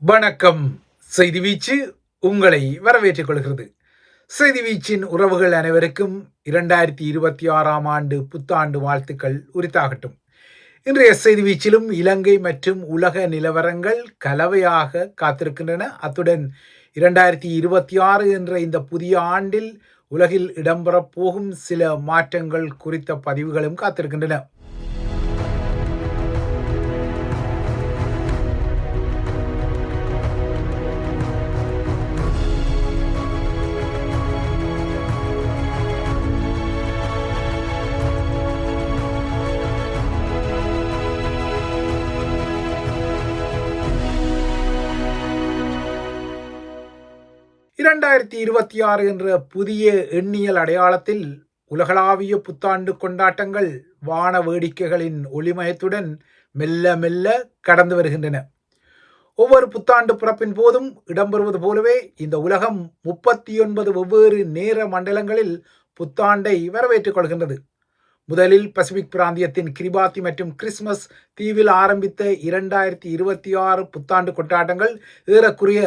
வணக்கம். செய்தி வீச்சு உங்களை வரவேற்றுக் கொள்கிறது. செய்தி வீச்சின் உறவுகள் அனைவருக்கும் இரண்டாயிரத்தி இருபத்தி ஆறாம் ஆண்டு புத்தாண்டு வாழ்த்துக்கள் உரித்தாகட்டும். இன்றைய செய்தி வீச்சிலும் இலங்கை மற்றும் உலக நிலவரங்கள் கலவையாக காத்திருக்கின்றன. அத்துடன் இரண்டாயிரத்தி இருபத்தி ஆறு என்ற இந்த புதிய ஆண்டில் உலகில் இடம்பெறப் போகும் சில மாற்றங்கள் குறித்த பதிவுகளும் காத்திருக்கின்றன. இரண்டாயிரத்தி இருபத்தி ஆறு என்ற புதிய எண்ணியல் அடையாளத்தில் உலகளாவிய புத்தாண்டு கொண்டாட்டங்கள் வான வேடிக்கைகளின் ஒளிமயத்துடன் மெல்ல மெல்ல கடந்து வருகின்றன. ஒவ்வொரு புத்தாண்டு பிறப்பின் போதும் இடம்பெறுவது போலவே இந்த உலகம் முப்பத்தி ஒன்பது வெவ்வேறு நேர மண்டலங்களில் புத்தாண்டை வரவேற்றுக் கொள்கின்றது. முதலில் பசிபிக் பிராந்தியத்தின் கிரிபாத்தி மற்றும் கிறிஸ்மஸ் தீவில் ஆரம்பித்த இரண்டாயிரத்தி இருபத்தி ஆறு புத்தாண்டு கொண்டாட்டங்கள் ஏறக்குறைய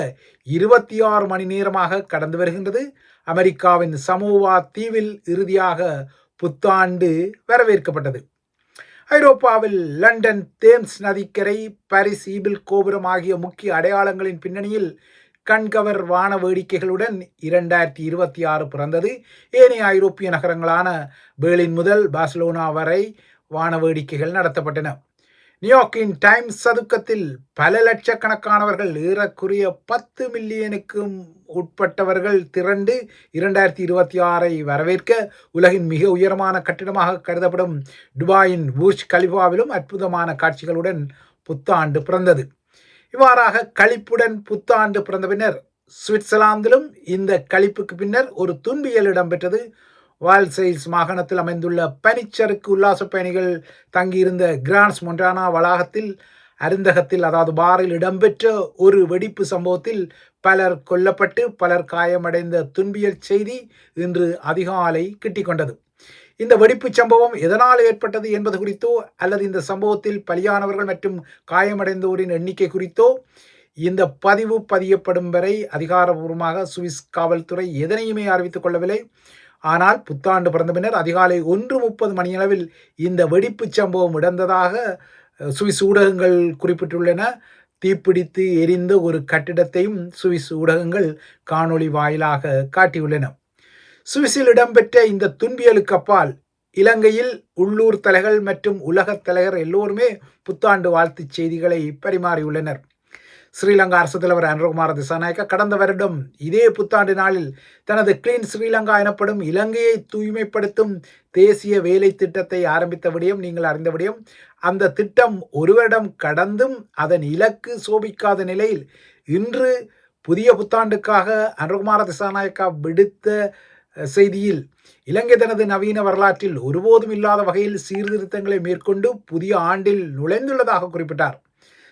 இருபத்தி ஆறு மணி நேரமாக கடந்து வருகின்றது. அமெரிக்காவின் சமோவா தீவில் இறுதியாக புத்தாண்டு வரவேற்கப்பட்டது. ஐரோப்பாவில் லண்டன் தேம்ஸ் நதிக்கரை பாரிஸ் ஈபிள் கோபுரம் ஆகிய முக்கிய அடையாளங்களின் பின்னணியில் கண்கவர் வான வேடிக்கைகளுடன் இரண்டாயிரத்தி இருபத்தி ஆறு பிறந்தது. ஏனைய ஐரோப்பிய நகரங்களான பேர்லின் முதல் பார்சலோனா வரை வான வேடிக்கைகள் நடத்தப்பட்டன. நியூயார்க்கின் டைம்ஸ் சதுக்கத்தில் பல லட்சக்கணக்கானவர்கள் ஏறக்குறைய பத்து மில்லியனுக்கும் உட்பட்டவர்கள் திரண்டு இரண்டாயிரத்தி இருபத்தி ஆறை வரவேற்க உலகின் மிக உயரமான கட்டிடமாக கருதப்படும் துபாயின் பூஜ் கலிபாவிலும் அற்புதமான காட்சிகளுடன் புத்தாண்டு பிறந்தது. இவ்வாறாக கழிப்புடன் புத்தாண்டு பிறந்த பின்னர் சுவிட்சர்லாந்திலும் இந்த கழிப்புக்கு பின்னர் ஒரு துன்பியல் இடம்பெற்றது. வால்செயில்ஸ் மாகாணத்தில் அமைந்துள்ள பனிச்சறுக்கு உல்லாச பயணிகள் தங்கியிருந்த கிரான்ஸ் மொண்டானா வளாகத்தில் அருந்தகத்தில் அதாவது பாரில் இடம்பெற்ற ஒரு வெடிப்பு சம்பவத்தில் பலர் கொல்லப்பட்டு பலர் காயமடைந்த துன்பியல் செய்தி இன்று அதிகாலை கிட்டிக்கொண்டது. இந்த வெடிப்பு சம்பவம் எதனால் ஏற்பட்டது என்பது குறித்தோ அல்லது இந்த சம்பவத்தில் பலியானவர்கள் மற்றும் காயமடைந்தோரின் எண்ணிக்கை குறித்தோ இந்த பதிவு பதியப்படும் வரை அதிகாரபூர்வமாக சுவிஸ் காவல்துறை எதனையுமே அறிவித்துக் கொள்ளவில்லை. ஆனால் புத்தாண்டு பிறந்த பின்னர் அதிகாலை ஒன்று முப்பது மணியளவில் இந்த வெடிப்பு சம்பவம் இடந்ததாக சுவிஸ் ஊடகங்கள் குறிப்பிட்டுள்ளன. தீப்பிடித்து எரிந்த ஒரு கட்டிடத்தையும் சுவிஸ் ஊடகங்கள் காணொளி வாயிலாக காட்டியுள்ளன. சுவிஸில் இடம்பெற்ற இந்த துன்பியலுக்கு அப்பால் இலங்கையில் உள்ளூர் தலைகள் மற்றும் உலகத் தலைவர் எல்லோருமே புத்தாண்டு வாழ்த்துச் செய்திகளை பரிமாறியுள்ளனர். ஸ்ரீலங்கா அரசு தலைவர் அனுரகுமார திசாநாயக்க கடந்த வருடம் இதே புத்தாண்டு நாளில் தனது கிளீன் ஸ்ரீலங்கா எனப்படும் இலங்கையை தூய்மைப்படுத்தும் தேசிய வேலை திட்டத்தை ஆரம்பித்த விடயம் நீங்கள் அறிந்த விடயம் அந்த திட்டம் ஒரு வருடம் கடந்தும் அதன் இலக்கு சோபிக்காத நிலையில் இன்று புதிய புத்தாண்டுக்காக அனுரகுமார திசாநாயக்கா விடுத்த செய்தியில் இலங்கை தனது நவீன வரலாற்றில் ஒருபோதும் இல்லாத வகையில் சீர்திருத்தங்களை மேற்கொண்டு புதிய ஆண்டில் நுழைந்துள்ளதாக குறிப்பிட்டார்.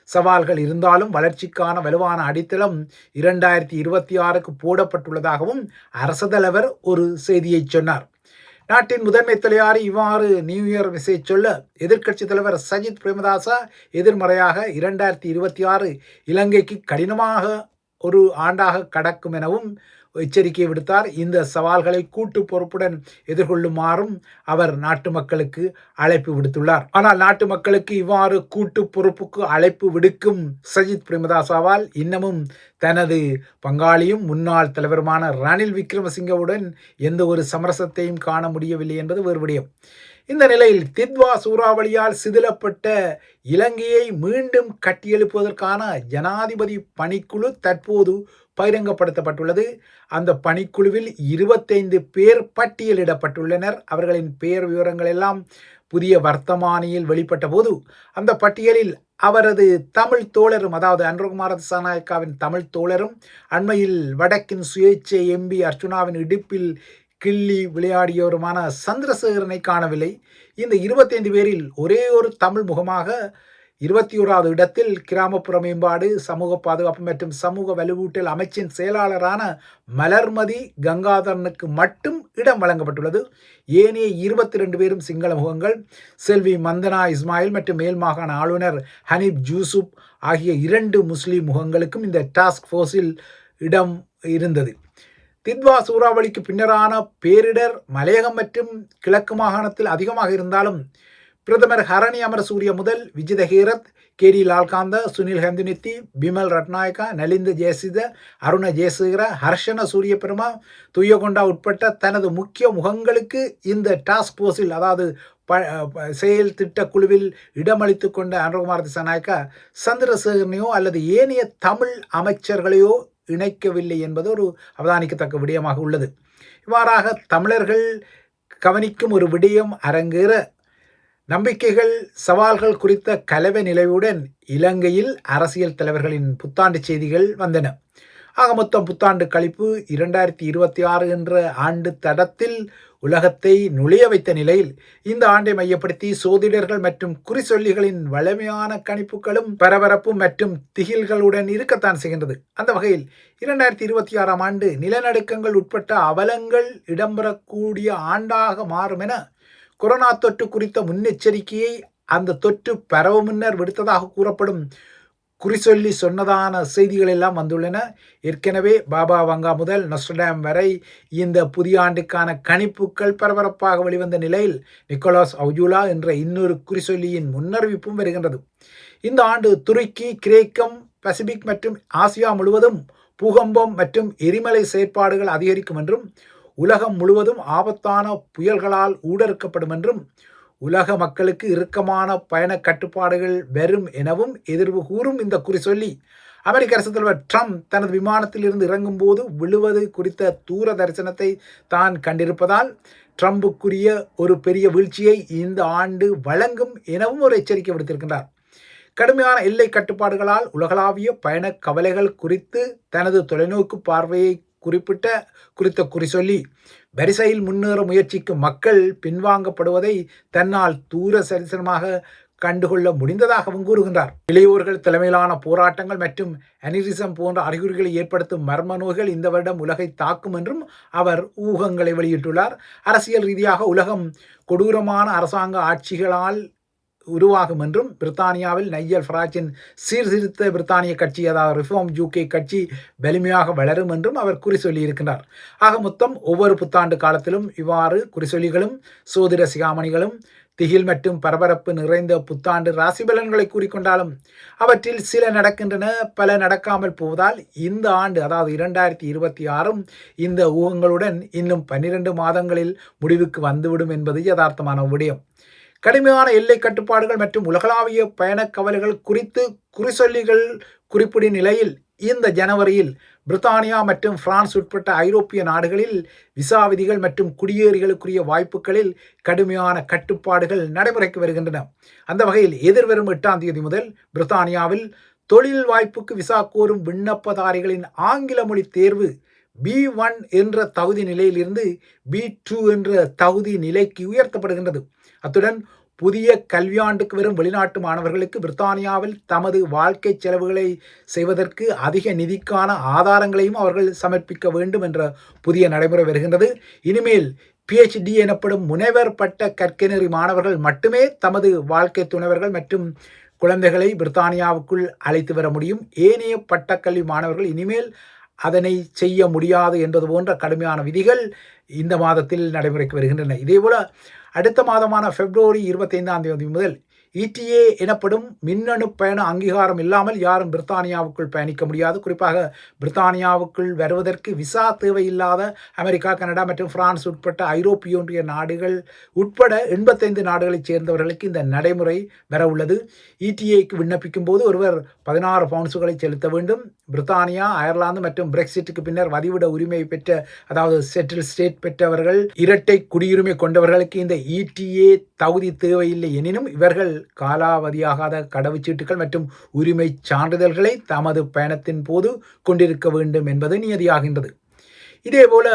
சவால்கள் இருந்தாலும் வளர்ச்சிக்கான வலுவான அடித்தளம் இரண்டாயிரத்தி இருபத்தி ஆறுக்கு போடப்பட்டுள்ளதாகவும் அரசு தலைவர் ஒரு செய்தியை சொன்னார். நாட்டின் முதன்மை தலையாரி இவ்வாறு நியூ இயர் மெசேஜ் சொல்ல எதிர்க்கட்சி தலைவர் சஜித் பிரேமதாசா எதிர்மறையாக இரண்டாயிரத்தி இருபத்தி ஆறு இலங்கைக்கு கடினமாக ஒரு ஆண்டாக கடக்கும் எனவும் எச்சரிக்கை விடுத்தார். இந்த சவால்களை கூட்டு பொறுப்புடன் எதிர்கொள்ளுமாறும் அவர் நாட்டு மக்களுக்கு அழைப்பு விடுத்துள்ளார். ஆனால் நாட்டு மக்களுக்கு இவ்வாறு கூட்டு பொறுப்புக்கு அழைப்பு விடுக்கும் சஜித் பிரேமதாசாவால் இன்னமும் தனது பங்காளியும் முன்னாள் தலைவருமான ரணில் விக்ரமசிங்கவுடன் எந்த ஒரு சமரசத்தையும் காண முடியவில்லை என்பது வேறு விடயம். இந்த நிலையில் தித்வா சூறாவளியால் சிதிலப்பட்ட இலங்கையை மீண்டும் கட்டியெழுப்புவதற்கான ஜனாதிபதி பணிக்குழு தற்போது பகிரங்கப்படுத்தப்பட்டுள்ளது. அந்த பணிக்குழுவில் இருபத்தைந்து பேர் பட்டியலிடப்பட்டுள்ளனர். அவர்களின் பெயர் விவரங்கள் எல்லாம் புதிய வர்த்தமானியில் வெளிப்பட்ட போது அந்த பட்டியலில் அவரது தமிழ் தோழரும் அதாவது அன்ருகுமார திசாநாயக்காவின் தமிழ் தோழரும் அண்மையில் வடக்கின் சுயேட்சை எம்பி அர்ச்சுனாவின் இடுப்பில் கிள்ளி விளையாடியவருமான சந்திரசேகரனை காணவில்லை. இந்த இருபத்தைந்து பேரில் ஒரே ஒரு தமிழ் முகமாக இருபத்தி ஓராவது இடத்தில் கிராமப்புற மேம்பாடு சமூக பாதுகாப்பு மற்றும் சமூக வலுவூட்டல் அமைச்சின் செயலாளரான மலர்மதி கங்காதரனுக்கு மட்டும் இடம் வழங்கப்பட்டுள்ளது. ஏனைய இருபத்தி ரெண்டு பேரும் சிங்கள முகங்கள் செல்வி மந்தனா இஸ்மாயில் மற்றும் மேல் மாகாண ஆளுநர் ஹனீப் ஜூசுப் ஆகிய இரண்டு முஸ்லீம் முகங்களுக்கும் இந்த டாஸ்க் ஃபோர்ஸில் இடம் இருந்தது. தித்வா சூறாவளிக்கு பின்னரான பேரிடர் மலையகம் மற்றும் கிழக்கு மாகாணத்தில் அதிகமாக இருந்தாலும் பிரதமர் ஹரணி அமரசூரிய முதல் விஜித ஹீரத் கேடி லால்காந்த சுனில் ஹந்துனித்தி பிமல் ரட்நாயக்கா நலிந்த ஜெயசித அருண ஜெயசேகர ஹர்ஷன சூரியபெருமா துய்யகொண்டா உட்பட்ட தனது முக்கிய முகங்களுக்கு இந்த டாஸ்க் போர்ஸில் அதாவது ப செயல் திட்ட குழுவில் இடமளித்து கொண்ட அனுகுமார் திசாநாயக்கா சந்திரசேகரனையோ அல்லது ஏனைய தமிழ் அமைச்சர்களையோ இணைக்கவில்லை என்பது ஒரு அவதானிக்கத்தக்க விடயமாக உள்ளது. இவ்வாறாக தமிழர்கள் கவனிக்கும் ஒரு விடயம் அரங்கேற நம்பிக்கைகள் சவால்கள் குறித்த கலவை நிலையுடன் இலங்கையில் அரசியல் தலைவர்களின் புத்தாண்டு செய்திகள் வந்தன. ஆக மொத்தம் புத்தாண்டு கழிப்பு இரண்டாயிரத்தி இருபத்தி ஆறு என்ற ஆண்டு தடத்தில் உலகத்தை நுழைய வைத்த நிலையில் இந்த ஆண்டை மையப்படுத்தி சோதிடர்கள் மற்றும் குறிச்சொல்லிகளின் வலிமையான கணிப்புகளும் பரபரப்பும் மற்றும் திகில்களுடன் இருக்கத்தான் செய்கின்றது. அந்த வகையில் இரண்டாயிரத்தி இருபத்தி ஆறாம் ஆண்டு நிலநடுக்கங்கள் உட்பட்ட அவலங்கள் இடம்பெறக்கூடிய ஆண்டாக மாறும் என கொரோனா தொற்று குறித்த முன்னெச்சரிக்கையை அந்த தொற்று பரவ முன்னர் விடுத்ததாக கூறப்படும் குறிச்சொல்லி சொன்னதான செய்திகள் எல்லாம் வந்துள்ளன. ஏற்கனவே பாபா வங்கா முதல் நொஸ்டடாம் வரை இந்த புதிய ஆண்டுக்கான கணிப்புகள் பரபரப்பாக வெளிவந்த நிலையில் நிக்கோலாஸ் அவுஜூலா என்ற இன்னொரு குறிசொல்லியின் முன்னறிவிப்பும் வருகின்றது. இந்த ஆண்டு துருக்கி கிரேக்கம் பசிபிக் மற்றும் ஆசியா முழுவதும் பூகம்பம் மற்றும் எரிமலை செயற்பாடுகள் அதிகரிக்கும் என்றும் உலகம் முழுவதும் ஆபத்தான புயல்களால் ஊடறுக்கப்படும் என்றும் உலக மக்களுக்கு இறுக்கமான பயண கட்டுப்பாடுகள் வரும் எனவும் எதிர்வு கூறும் இந்த குறி சொல்லி அமெரிக்க அரசு தலைவர் ட்ரம்ப் தனது விமானத்தில் இருந்து இறங்கும் போது விழுவது குறித்த தூர தரிசனத்தை தான் கண்டிருப்பதால் ட்ரம்புக்குரிய ஒரு பெரிய வீழ்ச்சியை இந்த ஆண்டு வழங்கும் எனவும் ஒரு எச்சரிக்கை விடுத்திருக்கின்றார். கடுமையான எல்லை கட்டுப்பாடுகளால் உலகளாவிய பயண கவலைகள் குறித்து தனது தொலைநோக்கு பார்வையை குறிப்பிட்ட குறித்த குறி சொல்லி வரிசையில் முன்னேற முயற்சிக்கும் மக்கள் பின்வாங்கப்படுவதை தன்னால் தூர சரிசனமாக கண்டுகொள்ள முடிந்ததாகவும் கூறுகின்றார். இளையோர்கள் தலைமையிலான போராட்டங்கள் மற்றும் அனிரிசம் போன்ற அறிகுறிகளை ஏற்படுத்தும் மர்ம நோய்கள் இந்த வருடம் உலகை தாக்கும் என்றும் அவர் ஊகங்களை வெளியிட்டுள்ளார். அரசியல் ரீதியாக உலகம் கொடூரமான அரசாங்க ஆட்சிகளால் உருவாகும் என்றும் பிரித்தானியாவில் நையல் ஃபராஜின் சீர்திருத்த பிரித்தானிய கட்சி அதாவது ரிஃபார்ம் யூகே கட்சி வலிமையாக வளரும் என்றும் அவர் குறி சொல்லியிருக்கிறார் ஆக மொத்தம் ஒவ்வொரு புத்தாண்டு காலத்திலும் இவ்வாறு குறிசொல்லிகளும் சோதிட சிகாமணிகளும் திகில் மற்றும் பரபரப்பு நிறைந்த புத்தாண்டு ராசி பலன்களை கூறிக்கொண்டாலும் அவற்றில் சில நடக்கின்றன பல நடக்காமல் போவதால் இந்த ஆண்டு அதாவது இரண்டாயிரத்தி இருபத்தி ஆறும் இந்த ஊகங்களுடன் இன்னும் பன்னிரண்டு மாதங்களில் முடிவுக்கு வந்துவிடும் என்பது யதார்த்தமான விடயம். கடுமையான எல்லை கட்டுப்பாடுகள் மற்றும் உலகளாவிய பயணக் கவலைகள் குறித்து குறிசொல்லிகள் குறிப்பிடும் நிலையில் இந்த ஜனவரியில் பிரித்தானியா மற்றும் பிரான்ஸ் உட்பட்ட ஐரோப்பிய நாடுகளில் விசா விதிகள் மற்றும் குடியேறிகளுக்குரிய வாய்ப்புகளில் கடுமையான கட்டுப்பாடுகள் நடைமுறைக்கு வருகின்றன. அந்த வகையில் எதிர்வரும் எட்டாம் தேதி முதல் பிரித்தானியாவில் தொழில் வாய்ப்புக்கு விசா கோரும் விண்ணப்பதாரிகளின் ஆங்கில மொழி தேர்வு பி ஒன் என்ற தகுதி நிலையிலிருந்து பி டூ என்ற தகுதி நிலைக்கு உயர்த்தப்படுகின்றது. அத்துடன் புதிய கல்வியாண்டுக்கு வரும் வெளிநாட்டு மாணவர்களுக்கு பிரித்தானியாவில் தமது வாழ்க்கை செலவுகளை செய்வதற்கு அதிக நிதிக்கான ஆதாரங்களையும் அவர்கள் சமர்ப்பிக்க வேண்டும் என்ற புதிய நடைமுறை வருகின்றது. இனிமேல் பிஹெச்டி எனப்படும் முனைவர் பட்ட கற்கநெறி மாணவர்கள் மட்டுமே தமது வாழ்க்கை துணைவர்கள் மற்றும் குழந்தைகளை பிரித்தானியாவுக்குள் அழைத்து வர முடியும். ஏனைய பட்டக்கல்வி மாணவர்கள் இனிமேல் அதனை செய்ய முடியாது என்பது போன்ற கடுமையான விதிகள் இந்த மாதத்தில் நடைமுறைக்கு வருகின்றன. இதேபோல் அடுத்த மாதமான பிப்ரவரி இருபத்தைந்தாம் தேதி முதல் இடிஏ எனப்படும் மின்னணு பயண அங்கீகாரம் இல்லாமல் யாரும் பிரித்தானியாவுக்குள் பயணிக்க முடியாது. குறிப்பாக பிரித்தானியாவுக்குள் வருவதற்கு விசா தேவையில்லாத அமெரிக்கா கனடா மற்றும் பிரான்ஸ் உட்பட்ட ஐரோப்பிய ஒன்றிய நாடுகள் உட்பட எண்பத்தைந்து நாடுகளைச் சேர்ந்தவர்களுக்கு இந்த நடைமுறை வர உள்ளது. இடிஏக்கு விண்ணப்பிக்கும் போது ஒருவர் பதினாறு பவுன்ஸுகளை செலுத்த வேண்டும். பிரித்தானியா அயர்லாந்து மற்றும் பிரெக்சிட்டுக்கு பின்னர் வதிவிட உரிமை பெற்ற அதாவது செட்டில் ஸ்டேட் பெற்றவர்கள் இரட்டை குடியுரிமை கொண்டவர்களுக்கு இந்த இடிஏ தகுதி தேவையில்லை எனினும் இவர்கள் காலாவதியாகாத கடவுச்சீட்டுகள் மற்றும் உரிமை சான்றிதழ்களை தமது பயணத்தின் போது கொண்டிருக்க வேண்டும் என்பது நியதியாகின்றது. இதேபோல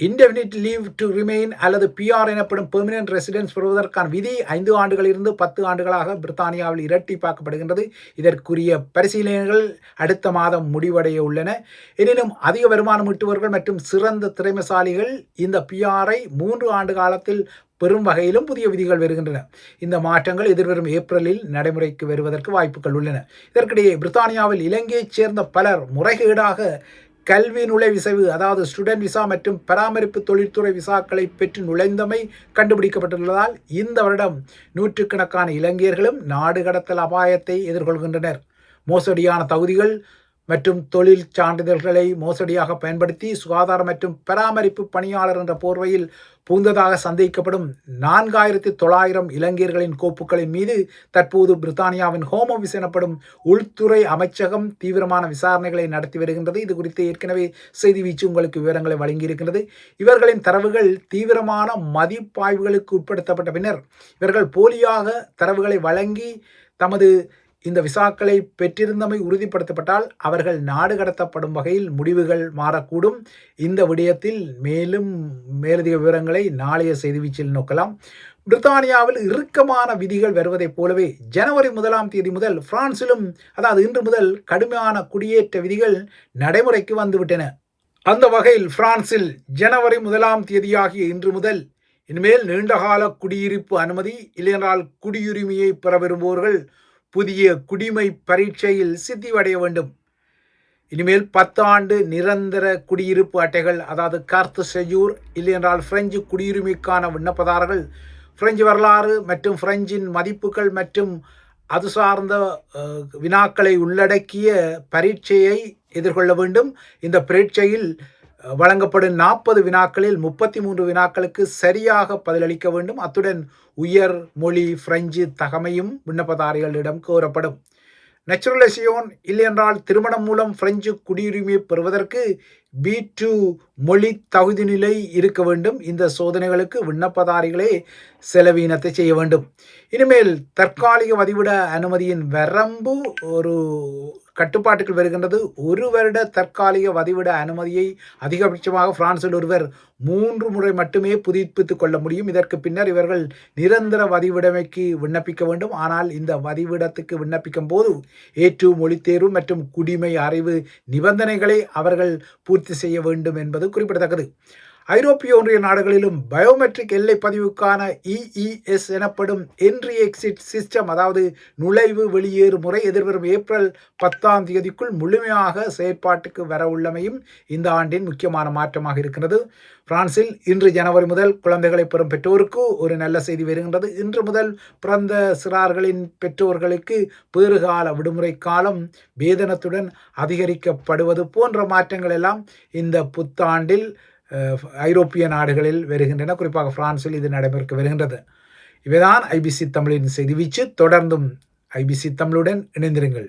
இன்டெஃபினிட் லீவ் டு ரிமெயின் அல்லது பிஆர் எனப்படும் பெர்மனன்ட் ரெசிடென்ஸ் பெறுவதற்கான விதி ஐந்து ஆண்டுகளிலிருந்து பத்து ஆண்டுகளாக பிரித்தானியாவில் இரட்டிப்பாக்கப்படுகின்றது. இதற்குரிய பரிசீலனைகள் அடுத்த மாதம் முடிவடைய உள்ளன. எனினும் அதிக வருமானம் ஈட்டுவர்கள் மற்றும் சிறந்த திறமைசாலிகள் இந்த பிஆரை மூன்று ஆண்டு காலத்தில் பெறும் வகையிலும் புதிய விதிகள் வருகின்றன. இந்த மாற்றங்கள் எதிர்வரும் ஏப்ரலில் நடைமுறைக்கு வருவதற்கு வாய்ப்புகள் உள்ளன. இதற்கிடையே பிரித்தானியாவில் இலங்கையைச் சேர்ந்த பலர் முறைகேடாக கல்வி நுழைவிசைவு அதாவது ஸ்டூடெண்ட் விசா மற்றும் பராமரிப்பு தொழில்துறை விசாக்களை பெற்று நுழைந்தமை கண்டுபிடிக்கப்பட்டுள்ளதால் இந்த வருடம் நூற்றுக்கணக்கான இலங்கையர்களும் நாடு கடத்தல் அபாயத்தை எதிர்கொள்கின்றனர். மோசடியான தகுதிகள் மற்றும் தொழில் சான்றிதழ்களை மோசடியாக பயன்படுத்தி சுகாதாரம் மற்றும் பராமரிப்பு பணியாளர் என்ற போர்வையில் புகுந்ததாக சந்தேகிக்கப்படும் நான்காயிரத்தி தொள்ளாயிரம் இலங்கையர்களின் கோப்புகளின் மீது தற்போது பிரித்தானியாவின் ஹோம் ஆஃபீஸ் எனப்படும் உள்துறை அமைச்சகம் தீவிரமான விசாரணைகளை நடத்தி வருகின்றது. இது குறித்து ஏற்கனவே செய்தி வீச்சு உங்களுக்கு விவரங்களை வழங்கியிருக்கின்றது. இவர்களின் தரவுகள் தீவிரமான மதிப்பாய்வுகளுக்கு உட்படுத்தப்பட்ட பின்னர் இவர்கள் போலியாக தரவுகளை வழங்கி தமது இந்த விசாக்களை பெற்றிருந்தமை உறுதிப்படுத்தப்பட்டால் அவர்கள் நாடு கடத்தப்படும் வகையில் முடிவுகள் மாறக்கூடும். இந்த விடயத்தில் மேலும் மேலதிக விவரங்களை நாளைய செய்தி வீச்சில் நோக்கலாம். பிரித்தானியாவில் இறுக்கமான விதிகள் வருவதைப் போலவே ஜனவரி முதலாம் தேதி முதல் பிரான்சிலும் அதாவது இன்று முதல் கடுமையான குடியேற்ற விதிகள் நடைமுறைக்கு வந்துவிட்டன. அந்த வகையில் பிரான்சில் ஜனவரி முதலாம் தேதியாகிய இன்று முதல் இனிமேல் நீண்டகால குடியிருப்பு அனுமதி இல்லையென்றால் குடியுரிமையை பெற விரும்புவோர்கள் புதிய குடிமை பரீட்சையில் சித்திவடைய வேண்டும். இனிமேல் பத்தாண்டு நிரந்தர குடியிருப்பு அட்டைகள் அதாவது கார்த்து செஜூர் இல்லையென்றால் பிரெஞ்சு குடியுரிமைக்கான விண்ணப்பதாரர்கள் பிரெஞ்சு வரலாறு மற்றும் பிரெஞ்சின் மதிப்புகள் மற்றும் அது சார்ந்த வினாக்களை உள்ளடக்கிய பரீட்சையை எதிர்கொள்ள வேண்டும். இந்த பரீட்சையில் வழங்கப்படும் நாற்பது வினாக்களில் முப்பத்தி மூன்று வினாக்களுக்கு சரியாக பதிலளிக்க வேண்டும். அத்துடன் உயர் மொழி பிரெஞ்சு தகமையும் விண்ணப்பதாரிகளிடம் கோரப்படும். நெச்சுரலைசியோன் இல்லையென்றால் திருமணம் மூலம் பிரெஞ்சு குடியுரிமை பெறுவதற்கு பி டூ மொழி தகுதி நிலை இருக்க வேண்டும். இந்த சோதனைகளுக்கு விண்ணப்பதாரிகளே செலவீனத்தை செய்ய வேண்டும். இனிமேல் தற்காலிக வதிவிட அனுமதியின் வரம்பு ஒரு கட்டுப்பாட்டுக்குள் வருகின்றது. ஒரு வருட தற்காலிக வதிவிட அனுமதியை அதிகபட்சமாக பிரான்சில் ஒருவர் மூன்று முறை மட்டுமே புதுப்பித்துக் கொள்ள முடியும். இதற்கு பின்னர் இவர்கள் நிரந்தர வதிவிடமைக்கு விண்ணப்பிக்க வேண்டும். ஆனால் இந்த வதிவிடத்துக்கு விண்ணப்பிக்கும் போது ஏற்று மொழித்தேர்வு மற்றும் குடிமை அறிவு நிபந்தனைகளை அவர்கள் பூர்த்தி செய்ய வேண்டும் என்பது குறிப்பிடத்தக்கது. ஐரோப்பிய ஒன்றிய நாடுகளிலும் பயோமெட்ரிக் எல்லை பதிவுக்கான இஇஎஸ் எனப்படும் என்ட்ரி எக்ஸிட் சிஸ்டம் அதாவது நுழைவு வெளியேறு முறை எதிர்வரும் ஏப்ரல் பத்தாம் தேதிக்குள் முழுமையாக செயற்பாட்டுக்கு வர உள்ளமையும் இந்த ஆண்டின் முக்கியமான மாற்றமாக இருக்கிறது. பிரான்சில் இன்று ஜனவரி முதல் குழந்தைகளை பெறும் பெற்றோருக்கு ஒரு நல்ல செய்தி வருகின்றது. இன்று முதல் பிறந்த சிறார்களின் பெற்றோர்களுக்கு பேறுகால விடுமுறை காலம் வேதனத்துடன் அதிகரிக்கப்படுவது போன்ற மாற்றங்கள் எல்லாம் இந்த புத்தாண்டில் ஐரோப்பிய நாடுகளில் வருகின்றன. குறிப்பாக பிரான்சில் இது நடைபெற்க வருகின்றது. இவைதான் ஐபிசி தமிழின் செய்தி வீச்சு. தொடர்ந்தும் ஐபிசி தமிழுடன் இணைந்திருங்கள்.